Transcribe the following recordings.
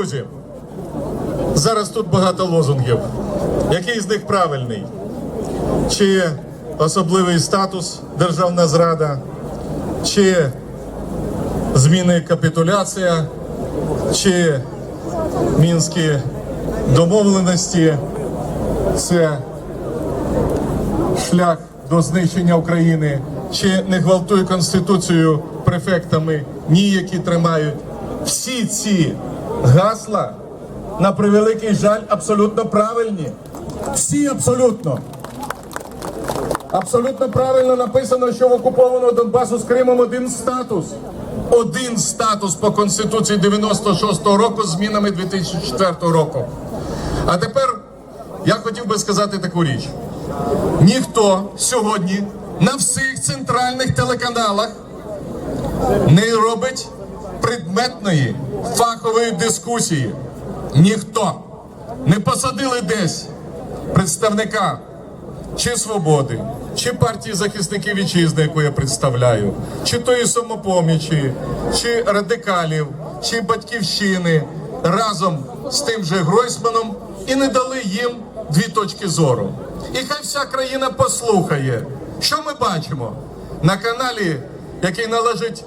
друзі, зараз тут багато лозунгів. Який з них правильний? Чи особливий статус державна зрада, чи зміни капітуляція, чи мінські домовленості це шлях до знищення України, чи не гвалтує Конституцію префектами, ні, які тримають. Всі ці гасла, на превеликий жаль, абсолютно правильні. Всі абсолютно. Абсолютно правильно написано, що в окупованого Донбасу з Кримом один статус. Один статус по Конституції 96-го року з змінами 2004 року. А тепер я хотів би сказати таку річ. Ніхто сьогодні на всіх центральних телеканалах не робить предметної фахової дискусії. Ніхто не посадили десь представника чи свободи, чи партії захисників вітчизни, яку я представляю, чи тої самопомічі, чи радикалів, чи батьківщини разом з тим же Гройсманом і не дали їм дві точки зору. І хай вся країна послухає, що ми бачимо на каналі, який належить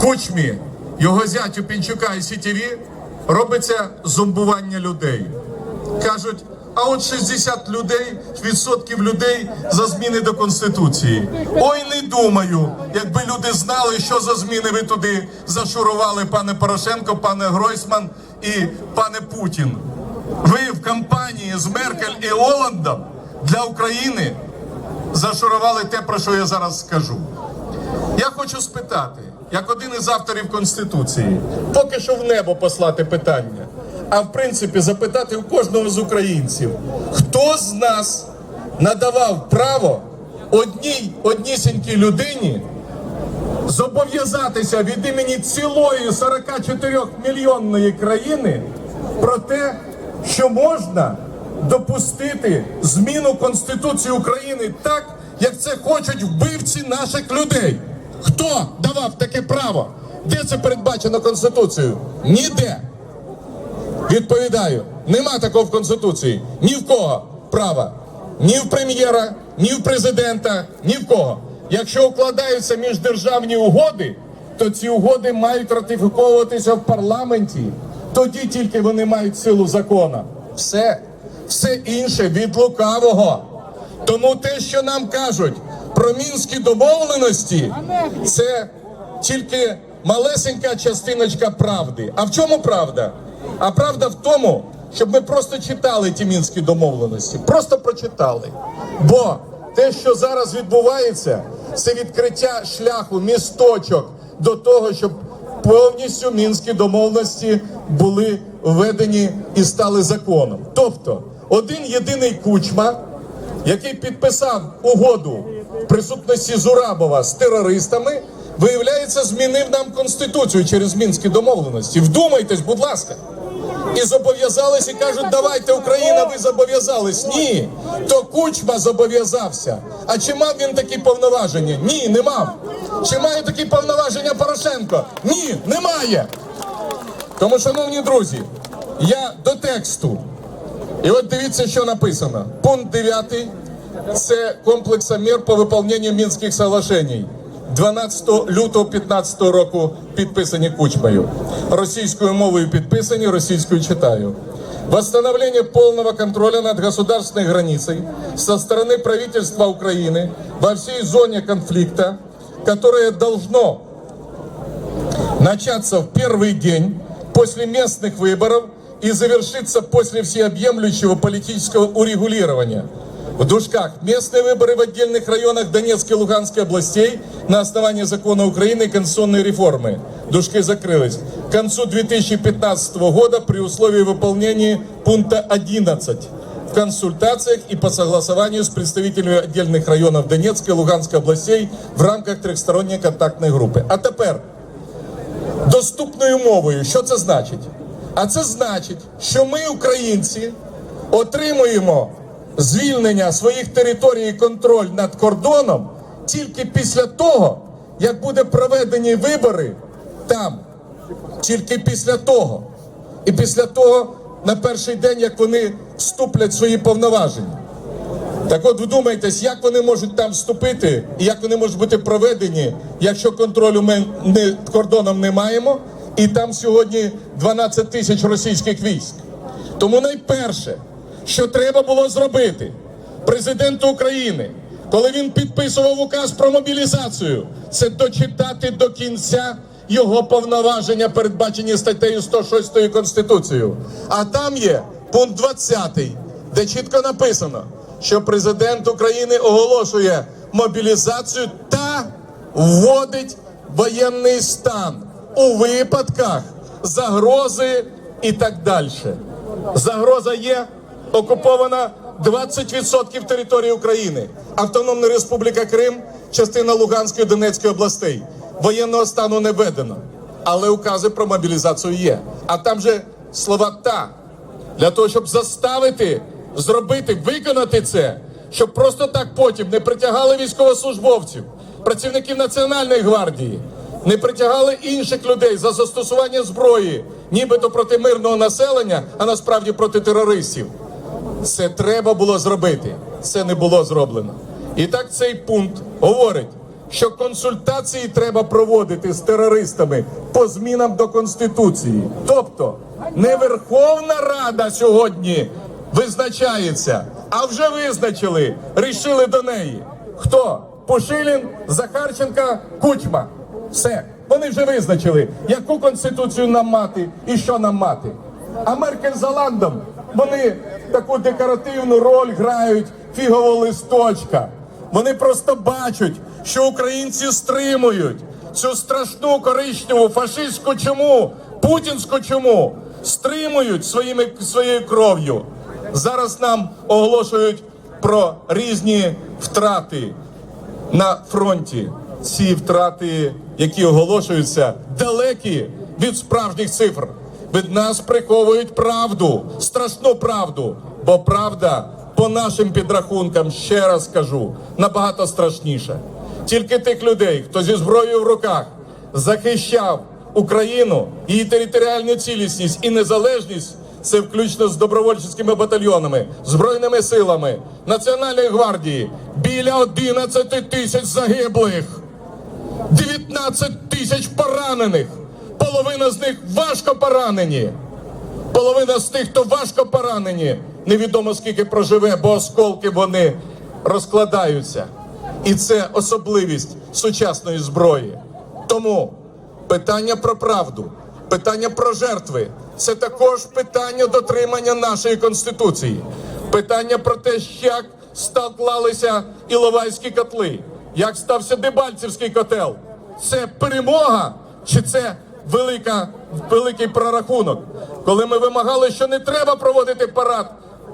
Кучмі, його зятю Пінчука і СІТІВІ робиться зомбування людей. Кажуть, а от 60 людей, відсотків людей за зміни до Конституції. Ой, не думаю, якби люди знали, що за зміни ви туди зашурували, пане Порошенко, пане Гройсман і пане Путін. Ви в кампанії з Меркель і Оландом для України зашурували те, про що я зараз скажу. Я хочу спитати, як один із авторів Конституції, поки що в небо послати питання, а в принципі запитати у кожного з українців, хто з нас надавав право одній однісінькій людині зобов'язатися від імені цілої 44 мільйонної країни про те, що можна допустити зміну Конституції України так, як це хочуть вбивці наших людей. Хто давав таке право? Де це передбачено Конституцією? Ніде. Відповідаю, нема такого в Конституції. Ні в кого права. Ні в прем'єра, ні в президента, ні в кого. Якщо укладаються міждержавні угоди, то ці угоди мають ратифіковуватися в парламенті. Тоді тільки вони мають силу закона. Все, все інше від лукавого. Тому те, що нам кажуть про мінські домовленості, це тільки малесенька частиночка правди. А в чому правда? А правда в тому, щоб ми просто читали ті мінські домовленості, просто прочитали. Бо те, що зараз відбувається, це відкриття шляху місточок до того, щоб повністю мінські домовленості були введені і стали законом. Тобто, один єдиний кучма, який підписав угоду присутності Зурабова з терористами, виявляється, змінив нам конституцію через мінські домовленості. Вдумайтесь, будь ласка. І зобов'язались, і кажуть, давайте Україна, ви зобов'язались. Ні, то Кучма зобов'язався. А чи мав він такі повноваження? Ні, не мав. Чи має такі повноваження Порошенко? Ні, немає. Тому, шановні друзі, я до тексту. І от дивіться, що написано. Пункт 9 – це комплекс мір по виконанню Мінських соглашень. 12 лютого 15 року підписані Кучмою. Російською мовою підписані, російською читаю. Восстановление полного контроля над государственной границей со стороны правительства Украины во всей зоне конфликта, которое должно начаться в первый день после местных выборов и завершиться после всеобъемлющего политического урегулирования. В дужках местные выборы в отдельных районах Донецкой и Луганской областей на основании закона Украины и конституционной реформы. Дужки закрылись. К концу 2015 года при условии выполнения пункта 11 в консультациях и по согласованию с представителями отдельных районов Донецкой и Луганской областей в рамках трехсторонней контактной группы. А тепер доступною мовою. Що це значить? А це значить, що ми, українці, отримуємо звільнення своїх територій і контроль над кордоном тільки після того, як буде проведені вибори там. Тільки після того. і після того на перший день, як вони вступлять в свої повноваження. Так от вдумайтесь, як вони можуть там вступити і як вони можуть бути проведені, якщо контролю ми не, кордоном не маємо, і там сьогодні 12 тисяч російських військ. Тому найперше, що треба було зробити президенту України, коли він підписував указ про мобілізацію, це дочитати до кінця його повноваження, передбачені статтею 106 Конституцією. А там є пункт 20, де чітко написано, що президент України оголошує мобілізацію та вводить воєнний стан у випадках загрози і так далі. Загроза є окупована 20% території України, Автономна Республіка Крим, частина Луганської Донецької областей. Воєнного стану не введено, але укази про мобілізацію є. А там же слова та для того, щоб заставити зробити, виконати це, щоб просто так потім не притягали військовослужбовців, працівників Національної гвардії, не притягали інших людей за застосування зброї, нібито проти мирного населення, а насправді проти терористів. Це треба було зробити. Це не було зроблено. І так цей пункт говорить, що консультації треба проводити з терористами по змінам до Конституції. Тобто не Верховна Рада сьогодні визначається, а вже визначили, рішили до неї. Хто? Пушилін, Захарченка, Кучма. Все. Вони вже визначили, яку конституцію нам мати і що нам мати. А Меркель за ландом вони таку декоративну роль грають фігового листочка. Вони просто бачать, що українці стримують цю страшну коричневу фашистську чуму, путінську чуму, стримують своїми своєю кров'ю. Зараз нам оголошують про різні втрати на фронті. Ці втрати, які оголошуються, далекі від справжніх цифр. Від нас приховують правду, страшну правду. Бо правда, по нашим підрахункам, ще раз кажу, набагато страшніша. Тільки тих людей, хто зі зброєю в руках захищав Україну, її територіальну цілісність і незалежність. Це включно з добровольчими батальйонами, збройними силами Національної гвардії біля 11 тисяч загиблих. 19 тисяч поранених. Половина з них важко поранені. Половина з тих, хто важко поранені, невідомо скільки проживе, бо осколки вони розкладаються. І це особливість сучасної зброї. Тому питання про правду, питання про жертви це також питання дотримання нашої конституції. Питання про те, як склалися Іловайські котли, як стався Дебальцівський котел. Це перемога чи це велика, великий прорахунок? Коли ми вимагали, що не треба проводити парад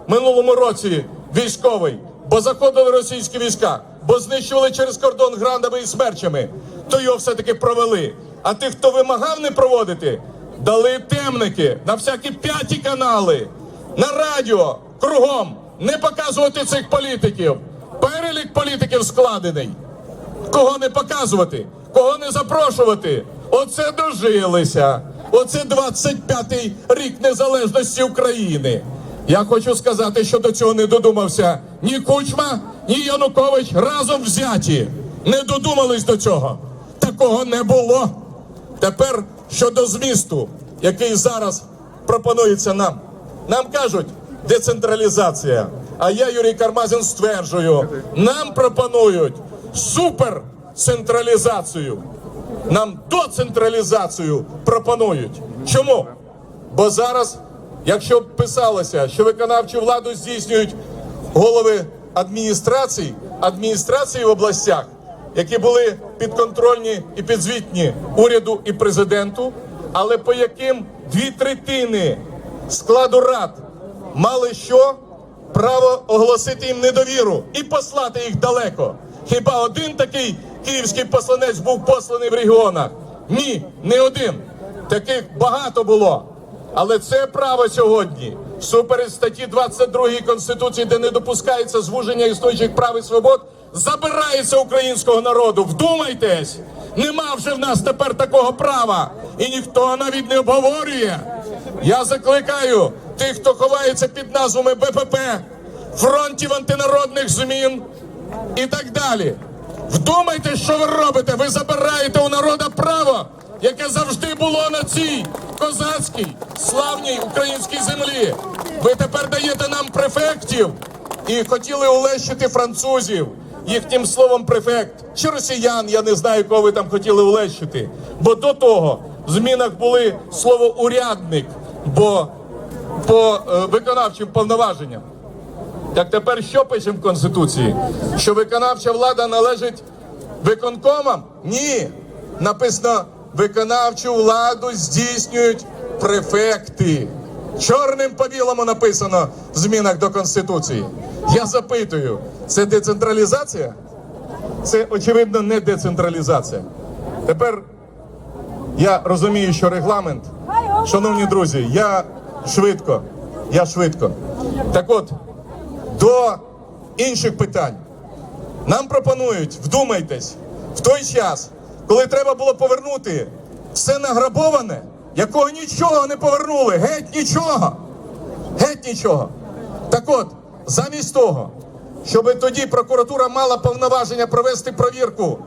минулому році військовий, бо заходили російські війська, бо знищували через кордон грандами і смерчами, то його все-таки провели. А тих, хто вимагав не проводити, дали темники на всякі п'яті канали, на радіо кругом не показувати цих політиків. Перелік політиків складений. Кого не показувати, кого не запрошувати. Оце дожилися. Оце 25-й рік незалежності України. Я хочу сказати, що до цього не додумався ні Кучма, ні Янукович разом взяті. Не додумались до цього. Такого не було. Тепер щодо змісту, який зараз пропонується нам. Нам кажуть децентралізація. А я, Юрій Кармазін, стверджую, нам пропонують суперцентралізацію. Нам доцентралізацію пропонують. Чому? Бо зараз, якщо б писалося, що виконавчу владу здійснюють голови адміністрацій, адміністрації в областях, які були підконтрольні і підзвітні уряду і президенту, але по яким дві третини складу рад мали що право оголосити їм недовіру і послати їх далеко. Хіба один такий київський посланець був посланий в регіонах? Ні, не один. Таких багато було. Але це право сьогодні, супереч статті 22 Конституції, де не допускається звуження існуючих прав і свобод, забирається українського народу. Вдумайтесь, нема вже в нас тепер такого права, і ніхто навіть не обговорює. Я закликаю тих, хто ховається під назвами БПП, фронтів антинародних змін і так далі. Вдумайте, що ви робите. Ви забираєте у народа право, яке завжди було на цій козацькій славній українській землі. Ви тепер даєте нам префектів і хотіли улещити французів їхнім словом префект чи росіян. Я не знаю, кого ви там хотіли улещити. Бо до того в змінах були слово урядник, бо по е, виконавчим повноваженням. Так тепер що пишемо в Конституції? Що виконавча влада належить виконкомам? Ні. Написано, виконавчу владу здійснюють префекти. Чорним по білому написано в змінах до Конституції. Я запитую, це децентралізація? Це очевидно не децентралізація. Тепер я розумію, що регламент. Шановні друзі, я швидко, я швидко. Так от, до інших питань. Нам пропонують, вдумайтесь, в той час, коли треба було повернути все награбоване, якого нічого не повернули, геть нічого. Геть нічого. Так от, замість того, щоб тоді прокуратура мала повноваження провести провірку,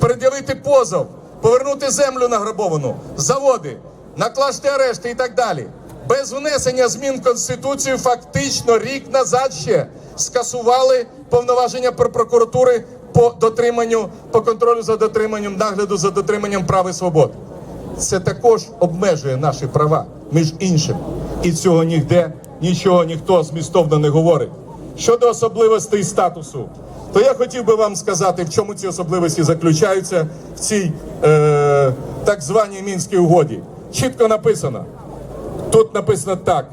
пред'явити позов, повернути землю награбовану, заводи, накласти арешти і так далі. Без внесення змін в Конституцію фактично рік назад ще скасували повноваження про прокуратури по дотриманню, по контролю за дотриманням, нагляду за дотриманням прав і свобод. Це також обмежує наші права, між іншим. І цього ніде нічого ніхто змістовно не говорить. Щодо особливостей статусу, то я хотів би вам сказати, в чому ці особливості заключаються в цій е, так званій мінській угоді. Чітко написано. Тут написано так.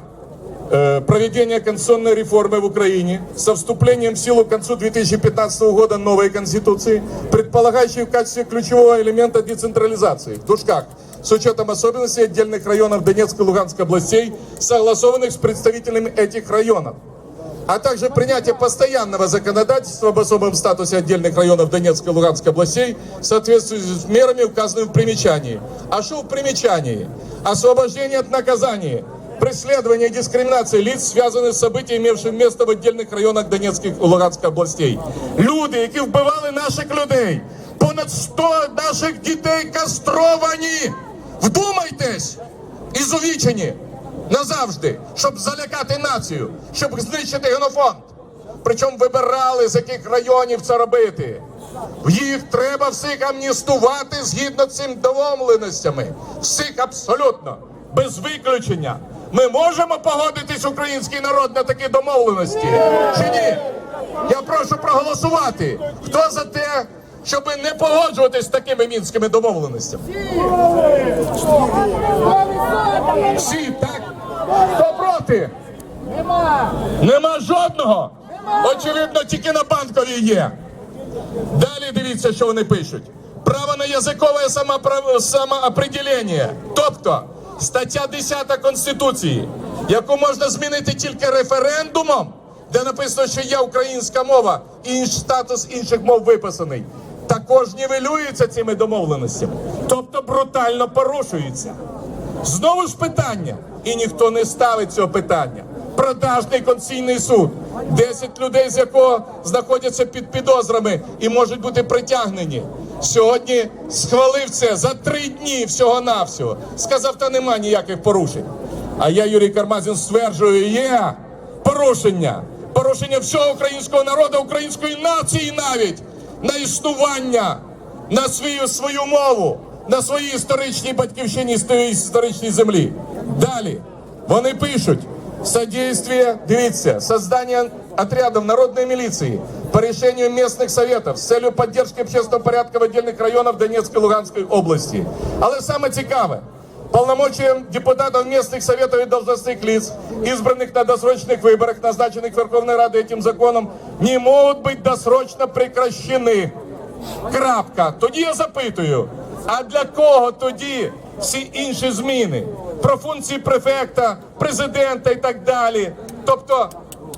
Э, Проведение конституционной реформы в Украине со вступлением в силу к концу 2015 года новой Конституции, предполагающей в качестве ключевого элемента децентрализации, в дужках, с учетом особенностей отдельных районов Донецкой и Луганской областей, согласованных с представителями этих районов а также принятие постоянного законодательства об особом статусе отдельных районов Донецкой и Луганской областей в соответствии с мерами, указанными в примечании. А что в примечании? Освобождение от наказания, преследование и дискриминация лиц, связанных с событиями, имевшими место в отдельных районах Донецьких і Луганської областей. Люди, які вбивали наших людей, понад 100 наших дітей кастровані. Вдумайтесь! Ізувічені Назавжди, щоб залякати націю, щоб знищити генофонд. Причому вибирали, з яких районів це робити. Їх треба всіх амністувати згідно цим домовленостями. Всіх абсолютно, без виключення. Ми можемо погодитись, український народ, на такі домовленості? Чи ні? Я прошу проголосувати. Хто за те, щоб не погоджуватись з такими мінськими домовленостями? Всі, так? Хто проти? Нема жодного. Очевидно, тільки на банковій є. Далі дивіться, що вони пишуть. Право на язикове самоопределення. Тобто стаття 10 Конституції, яку можна змінити тільки референдумом, де написано, що є українська мова і інш- статус інших мов виписаний, також нівелюється цими домовленостями. Тобто брутально порушується. Знову ж питання, і ніхто не ставить цього питання. Продажний конституційний суд, 10 людей, з якого знаходяться під підозрами і можуть бути притягнені. Сьогодні схвалив це за три дні всього-навсього. Сказав, та нема ніяких порушень. А я, Юрій Кармазін, стверджую, є порушення. Порушення всього українського народу, української нації навіть на існування, на свою свою мову, на своїй історичній батьківщині, історичній землі. Далі вони пишуть содействие, дивіться, создание отрядов народной милиции по решению местных советов с целью поддержки общественного порядка в отдельных районах Донецкой и Луганской области. Але саме цікаве, полномочиям депутатов местных советов и должностных лиц, избранных на досрочных выборах, назначенных Верховной Радой этим законом, не могут быть досрочно прекращены. Крапка. Тоді я запитую, а для кого тоді всі інші зміни? Про функції префекта, президента і так далі. Тобто,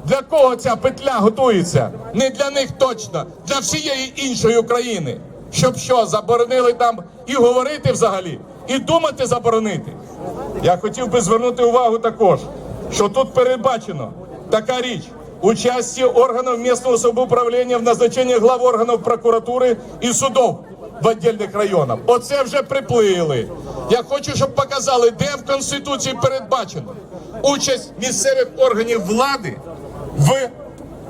для кого ця петля готується? Не для них точно, для всієї іншої України. Щоб що, заборонили там і говорити взагалі, і думати заборонити. Я хотів би звернути увагу також, що тут передбачено така річ. Участие органов местного самоуправления в назначении глав органов прокуратури і судов в отдельних районах. Оце вже приплили. Я хочу, щоб показали, де в Конституції передбачено участь місцевих органів влади в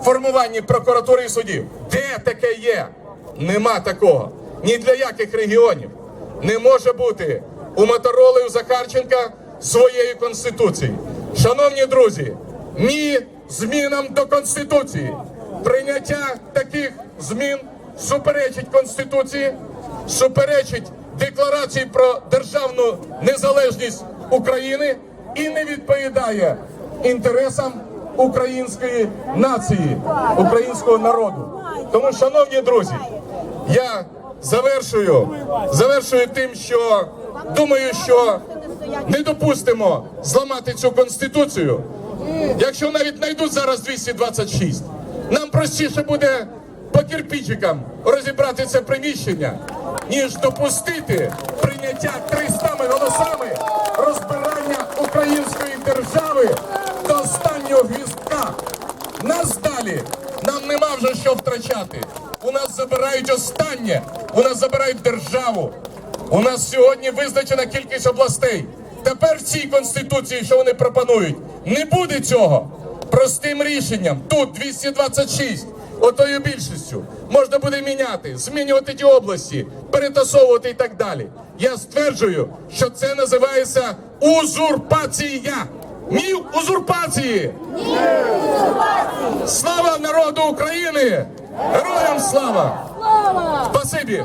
формуванні прокуратури і судів. Де таке є? Нема такого. Ні для яких регіонів. Не може бути у Мотороли у Захарченка своєї конституції. Шановні друзі, ні змінам до конституції. Прийняття таких змін суперечить конституції, суперечить декларації про державну незалежність України і не відповідає інтересам української нації, українського народу. Тому, шановні друзі, я завершую, завершую тим, що думаю, що не допустимо зламати цю конституцію. Якщо навіть знайдуть зараз 226, нам простіше буде по кирпичикам розібрати це приміщення, ніж допустити прийняття 300 голосами розбирання української держави до останнього гвіздка. Нас далі. Нам нема вже що втрачати. У нас забирають останнє. У нас забирають державу. У нас сьогодні визначена кількість областей. Тепер в цій конституції, що вони пропонують, не буде цього. Простим рішенням тут 226, отою більшістю можна буде міняти, змінювати ті області, перетасовувати і так далі. Я стверджую, що це називається узурпація. Ні узурпації! Слава народу України! Героям слава! Слава! Спасибі!